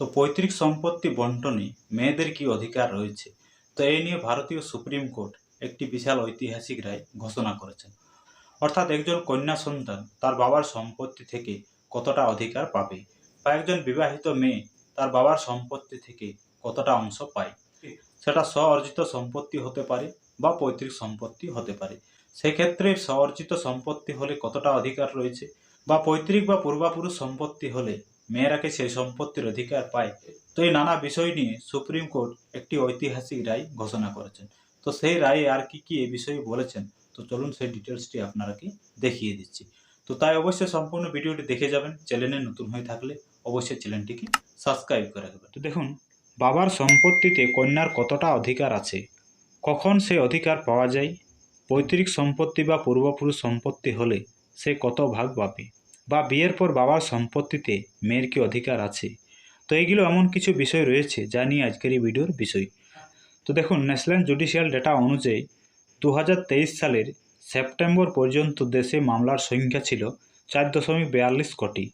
তো পৈতৃক সম্পত্তি বন্টনে মেয়েদের কি অধিকার রয়েছে? তো এই নিয়ে ভারতীয় সুপ্রিম কোর্ট একটি বিশাল ঐতিহাসিক রায় ঘোষণা করেছেন। অর্থাৎ একজন কন্যা সন্তান তার বাবার সম্পত্তি থেকে কতটা অধিকার পাবে বা একজন বিবাহিত মেয়ে তার বাবার সম্পত্তি থেকে কতটা অংশ পায়? সেটা স্ব অর্জিত সম্পত্তি হতে পারে বা পৈতৃক সম্পত্তি হতে পারে। সেক্ষেত্রে স্ব অর্জিত সম্পত্তি হলে কতটা অধিকার রয়েছে বা পৈতৃক বা পূর্বাপুরুষ সম্পত্তি হলে মেয়েরা কি সেই সম্পত্তির অধিকার পায়? তো এই নানা বিষয় নিয়ে সুপ্রিম কোর্ট একটি ঐতিহাসিক রায় ঘোষণা করেছেন। তো সেই রায়ে আর কি কি এই বিষয়ে বলেছেন? তো চলুন সেই ডিটেলসটি আপনারাকে দেখিয়ে দিচ্ছি। তো তাই অবশ্যই সম্পূর্ণ ভিডিওটি দেখে যাবেন। চ্যানেলে নতুন হয়ে থাকলে অবশ্যই চ্যানেলটিকে সাবস্ক্রাইব করে রাখবেন। তো দেখুন, বাবার সম্পত্তিতে কন্যার কতটা অধিকার আছে? কখন সে অধিকার পাওয়া যায়? পৈতৃক সম্পত্তি বা পূর্বপুরুষ সম্পত্তি হলে সে কত ভাগ পাবে? বা বিয়ের পর বাবার সম্পত্তিতে মেয়ের কি অধিকার আছে? তো এইগুলো এমন কিছু বিষয় রয়েছে যা নিয়ে আজকের এই ভিডিওর বিষয়। তো দেখুন, ন্যাশনাল জুডিশিয়াল ডেটা অনুযায়ী দু হাজার তেইশ সালের সেপ্টেম্বর পর্যন্ত দেশে মামলার সংখ্যা ছিল চার দশমিক বিয়াল্লিশ কোটি।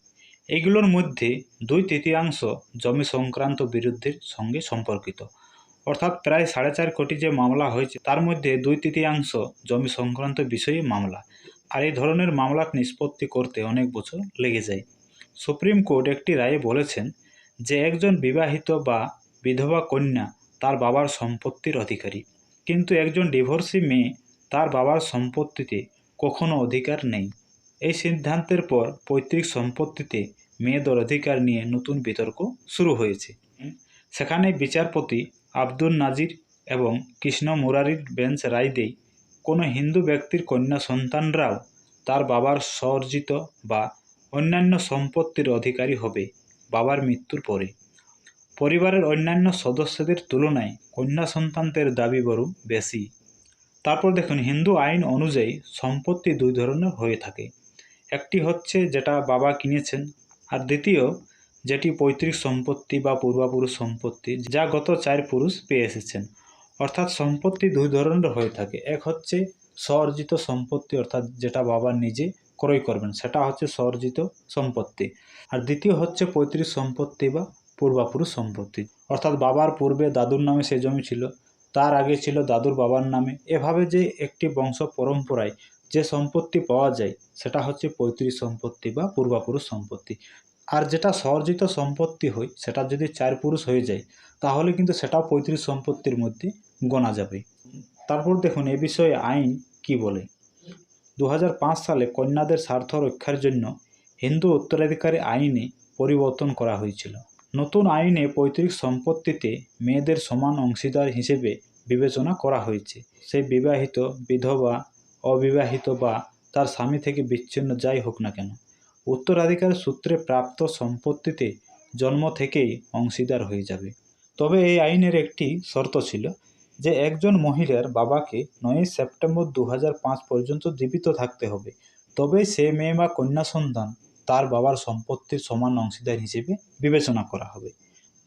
এইগুলোর মধ্যে দুই তৃতীয়াংশ জমি সংক্রান্ত বিরুদ্ধের সঙ্গে সম্পর্কিত। অর্থাৎ প্রায় সাড়ে চার কোটি যে মামলা হয়েছে, তার মধ্যে দুই তৃতীয়াংশ জমি সংক্রান্ত বিষয়ে মামলা। আর এই ধরনের মামলা নিষ্পত্তি করতে অনেক বছর লেগে যায়। সুপ্রিম কোর্ট একটি রায়ে বলেছেন যে একজন বিবাহিত বা বিধবা কন্যা তার বাবার সম্পত্তির অধিকারী। কিন্তু একজন ডিভোর্সি মেয়ে তার বাবার সম্পত্তিতে কখনো অধিকার নেই। এই সিদ্ধান্তের পর পৈতৃক সম্পত্তিতে মেয়েদের অধিকার নিয়ে নতুন বিতর্ক শুরু হয়েছে। সেখানে বিচারপতি আব্দুল নাজির এবং কৃষ্ণ মুরারির বেঞ্চ রায় দেয় কোনো হিন্দু ব্যক্তির কন্যা সন্তানরাও তার বাবার স্বর্জিত বা অন্যান্য সম্পত্তির অধিকারী হবে বাবার মৃত্যুর পরে। পরিবারের অন্যান্য সদস্যদের তুলনায় কন্যা সন্তানদের দাবি বরং বেশি। তারপর দেখুন, হিন্দু আইন অনুযায়ী সম্পত্তি দুই ধরনের হয়ে থাকে। একটি হচ্ছে যেটা বাবা কিনেছেন আর দ্বিতীয় যেটি পৈতৃক সম্পত্তি বা পূর্বাপুরুষ সম্পত্তি যা গত চার পুরুষ পেয়ে এসেছেন। অর্থাৎ সম্পত্তি দুই ধরনের হয়ে থাকে। এক হচ্ছে স্বর্জিত সম্পত্তি, অর্থাৎ যেটা বাবা নিজে ক্রয় করবেন, সেটা হচ্ছে স্বর্জিত সম্পত্তি। আর দ্বিতীয় হচ্ছে পৈতৃক সম্পত্তি বা পূর্বাপুরুষ সম্পত্তি। অর্থাৎ বাবার পূর্বে দাদুর নামে সে জমি ছিল, তার আগে ছিল দাদুর বাবার নামে। এভাবে যে একটি বংশ পরম্পরায় যে সম্পত্তি পাওয়া যায়, সেটা হচ্ছে পৈতৃক সম্পত্তি বা পূর্বাপুরুষ সম্পত্তি। আর যেটা স্বর্জিত সম্পত্তি হয়, সেটা যদি চার পুরুষ হয়ে যায় তাহলে কিন্তু সেটাও পৈতৃক সম্পত্তির মধ্যে গোনা যাবে। তারপর দেখুন, এ বিষয়ে আইন কি বলে? দু হাজার পাঁচ সালে কন্যাদের স্বার্থ রক্ষার জন্য হিন্দু উত্তরাধিকারী আইনে পরিবর্তন করা হয়েছিল। নতুন আইনে পৈতৃক সম্পত্তিতে মেয়েদের সমান অংশীদার হিসেবে বিবেচনা করা হয়েছে। সে বিবাহিত, বিধবা, অবিবাহিত বা তার স্বামী থেকে বিচ্ছিন্ন যাই হোক না কেন, উত্তরাধিকার সূত্রে প্রাপ্ত সম্পত্তিতে জন্ম থেকেই অংশীদার হয়ে যাবে। তবে এই আইনের একটি শর্ত ছিল যে একজন মহিলার বাবাকে নয়ই সেপ্টেম্বর দু হাজার পাঁচ পর্যন্ত জীবিত থাকতে হবে। তবেই সে মেয়ে বা কন্যা সন্তান তার বাবার সম্পত্তির সমান অংশীদার হিসেবে বিবেচনা করা হবে।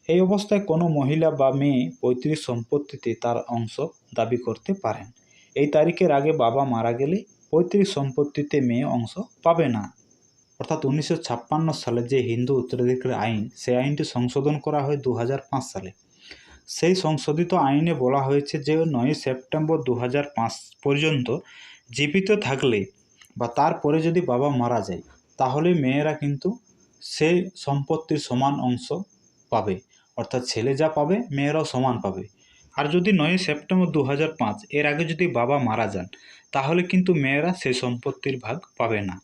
এই অবস্থায় কোনো মহিলা বা মেয়ে পৈতৃক সম্পত্তিতে তার অংশ দাবি করতে পারেন। এই তারিখের আগে বাবা মারা গেলে পৈতৃক সম্পত্তিতে মেয়ে অংশ পাবে না। অর্থাৎ উনিশশো ছাপ্পান্ন সালে যে হিন্দু উত্তরাধিকার আইন, সেই আইনটি সংশোধন করা হয় দু হাজার পাঁচ সালে। সেই সংশোধিত আইনে বলা হয়েছে যে নয় সেপ্টেম্বর দু হাজার পাঁচ পর্যন্ত জীবিত থাকলে বা তারপরে যদি বাবা মারা যায়, তাহলে মেয়েরা কিন্তু সেই সম্পত্তির সমান অংশ পাবে। অর্থাৎ ছেলে যা পাবে, মেয়েরাও সমান পাবে। আর যদি নয় সেপ্টেম্বর দু হাজার পাঁচ, এর আগে যদি বাবা মারা যান, তাহলে কিন্তু মেয়েরা সেই সম্পত্তির ভাগ পাবে না।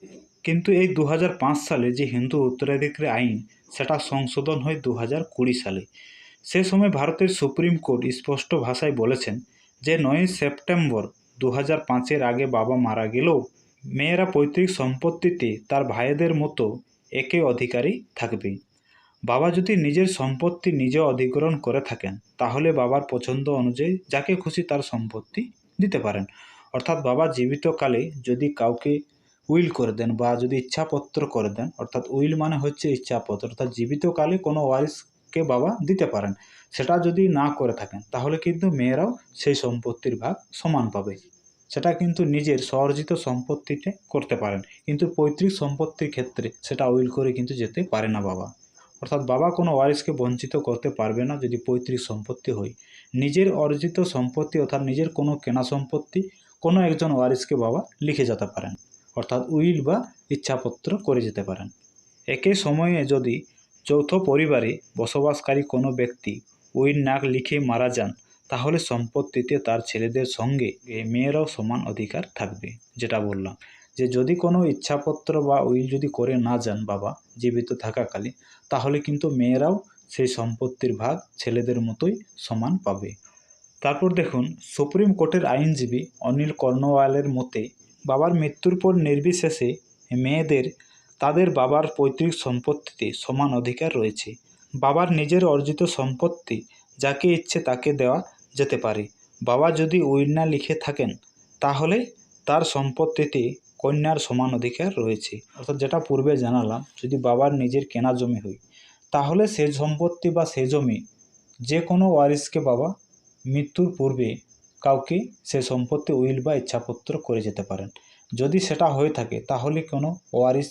কিন্তু এই দু হাজার পাঁচ সালে যে হিন্দু উত্তরাধিকারী আইন, সেটা সংশোধন হয় দু হাজার কুড়ি সালে। সে সময় ভারতের সুপ্রিম কোর্ট স্পষ্ট ভাষায় বলেছেন যে নয় সেপ্টেম্বর দু হাজার পাঁচের আগে বাবা মারা গেলেও মেয়েরা পৈতৃক সম্পত্তিতে তার ভাইদের মতো একে অধিকারী থাকবে। বাবা যদি নিজের সম্পত্তি নিজে অধিগ্রহণ করে থাকেন, তাহলে বাবার পছন্দ অনুযায়ী যাকে খুশি তার সম্পত্তি দিতে পারেন। অর্থাৎ বাবা জীবিতকালে যদি কাউকে উইল করে দেন বা যদি ইচ্ছাপত্র করে দেন, অর্থাৎ উইল মানে হচ্ছে ইচ্ছাপত্র, অর্থাৎ জীবিতকালে কোনো ওয়ারিসকে বাবা দিতে পারেন। সেটা যদি না করে থাকেন, তাহলে কিন্তু মেয়েরাও সেই সম্পত্তির ভাগ সমান পাবে। সেটা কিন্তু নিজের স্বর্জিত সম্পত্তিতে করতে পারেন। কিন্তু পৈতৃক সম্পত্তির ক্ষেত্রে সেটা উইল করে কিন্তু যেতে পারে না বাবা। অর্থাৎ বাবা কোনো ওয়ারিসকে বঞ্চিত করতে পারবে না যদি পৈতৃক সম্পত্তি হয়। নিজের অর্জিত সম্পত্তি অর্থাৎ নিজের কোনো কেনা সম্পত্তি কোনো একজন ওয়ারিসকে বাবা লিখে যেতে পারেন। অর্থাৎ উইল বা ইচ্ছাপত্র করে যেতে পারেন। একই সময়ে যদি যৌথ পরিবারে বসবাসকারী কোনো ব্যক্তি উইল না লিখে মারা যান, তাহলে সম্পত্তিতে তার ছেলেদের সঙ্গে মেয়েরাও সমান অধিকার থাকবে, যেটা বললাম। যে যদি কোনো ইচ্ছাপত্র বা উইল যদি করে না যান বাবা, জীবিত থাকাকালীন, তাহলে কিন্তু মেয়েরাও সেই সম্পত্তির ভাগ ছেলেদের মতোই সমান পাবে। তারপর দেখুন, সুপ্রিম কোর্টের আইনজীবী অনিল কর্ণওয়ালের মতে বাবার মৃত্যুর পর নির্বিশেষে মেয়েদের, তাদের বাবার পৈতৃক সম্পত্তিতে সমান অধিকার রয়েছে। বাবার নিজের অর্জিত সম্পত্তি যাকে ইচ্ছে তাকে দেওয়া যেতে পারে। বাবা যদি উইল না লিখে থাকেন, তাহলে তার সম্পত্তিতে কন্যার সমান অধিকার রয়েছে। অর্থাৎ যেটা পূর্বে জানালাম, যদি বাবার নিজের কেনা জমি হয়, তাহলে সে সম্পত্তি বা সে জমি যে কোনো ওয়ারিসকে বাবা মৃত্যুর পূর্বে কাউকে সে সম্পত্তি, উইল বা ইচ্ছাপত্র করে যেতে পারেন। যদি সেটা হয়ে থাকে, তাহলে কোনো ওয়ারিস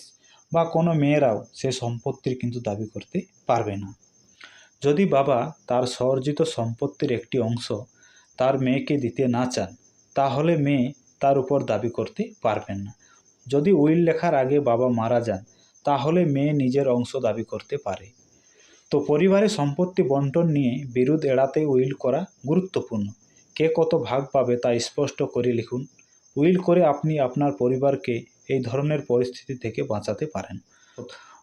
বা কোনো মেয়েরাও সে সম্পত্তির কিন্তু দাবি করতে পারবে না। যদি বাবা তার স্বর্জিত সম্পত্তির একটি অংশ তার মেয়েকে দিতে না চান, তাহলে মেয়ে তার উপর দাবি করতে পারবেন না। যদি উইল লেখার আগে বাবা মারা যান, তাহলে মেয়ে নিজের অংশ দাবি করতে পারে। তো পরিবারে সম্পত্তি বন্টন নিয়ে বিরোধ এড়াতে উইল করা গুরুত্বপূর্ণ। কে কত ভাগ পাবে তা স্পষ্ট করে লিখুন। উইল করে আপনি আপনার পরিবারকে এই ধরনের পরিস্থিতি থেকে বাঁচাতে পারেন।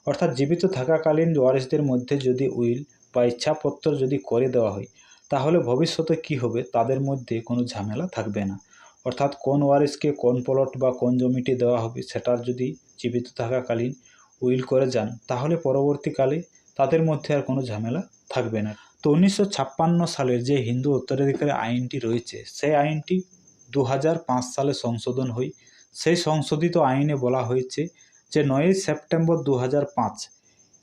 অর্থাৎ জীবিত থাকাকালীন ওয়ারিসদের মধ্যে যদি উইল বা ইচ্ছাপত্র যদি করে দেওয়া হয়, তাহলে ভবিষ্যতে কি হবে তাদের মধ্যে কোনো ঝামেলা থাকবে না। অর্থাৎ কোন ওয়ারিসকে কোন প্লট বা কোন জমিটি দেওয়া হবে সেটার যদি জীবিত থাকাকালীন উইল করে যান, তাহলে পরবর্তীকালে তাদের মধ্যে আর কোনো ঝামেলা থাকবে না। তো উনিশশো ছাপ্পান্ন সালের যে হিন্দু উত্তরাধিকারী আইনটি রয়েছে, সেই আইনটি দু হাজার পাঁচ সালে সংশোধন হয় সেই সংশোধিত আইনে বলা হয়েছে যে নয়ই সেপ্টেম্বর দু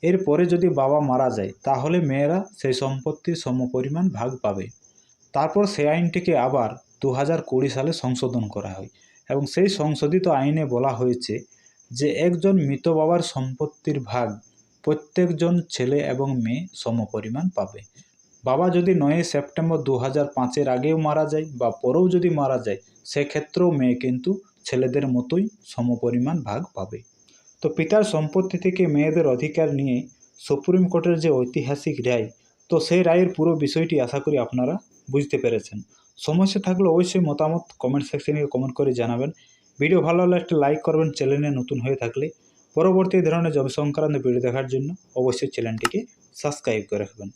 এরপরে যদি বাবা মারা যায়, তাহলে মেয়েরা সেই সম্পত্তির সমপরিমাণ ভাগ পাবে। তারপর সেই আইনটিকে আবার দু সালে সংশোধন করা হয় এবং সেই সংশোধিত আইনে বলা হয়েছে যে একজন মৃত বাবার সম্পত্তির ভাগ প্রত্যেকজন ছেলে এবং মেয়ে সমপরিমাণ পাবে। বাবা যদি নয়ই সেপ্টেম্বর দু হাজার পাঁচের আগেও মারা যায় বা পরেও যদি মারা যায়, সেক্ষেত্রেও মেয়ে কিন্তু ছেলেদের মতোই সমপরিমাণ ভাগ পাবে। তো পিতার সম্পত্তি থেকে মেয়েদের অধিকার নিয়ে সুপ্রিম কোর্টের যে ঐতিহাসিক রায়, তো সেই রায়ের পুরো বিষয়টি আশা করি আপনারা বুঝতে পেরেছেন। সমস্যা থাকলে অবশ্যই মতামত কমেন্ট সেকশনে কমেন্ট করে জানাবেন। ভিডিও ভালো হলে একটা লাইক করবেন চ্যানেলে নতুন হয়ে থাকলে। পরবর্তী ধরনের জব সংক্রান্ত ভিডিও দেখার জন্য অবশ্যই চ্যানেলটিকে সাবস্ক্রাইব করে রাখবেন।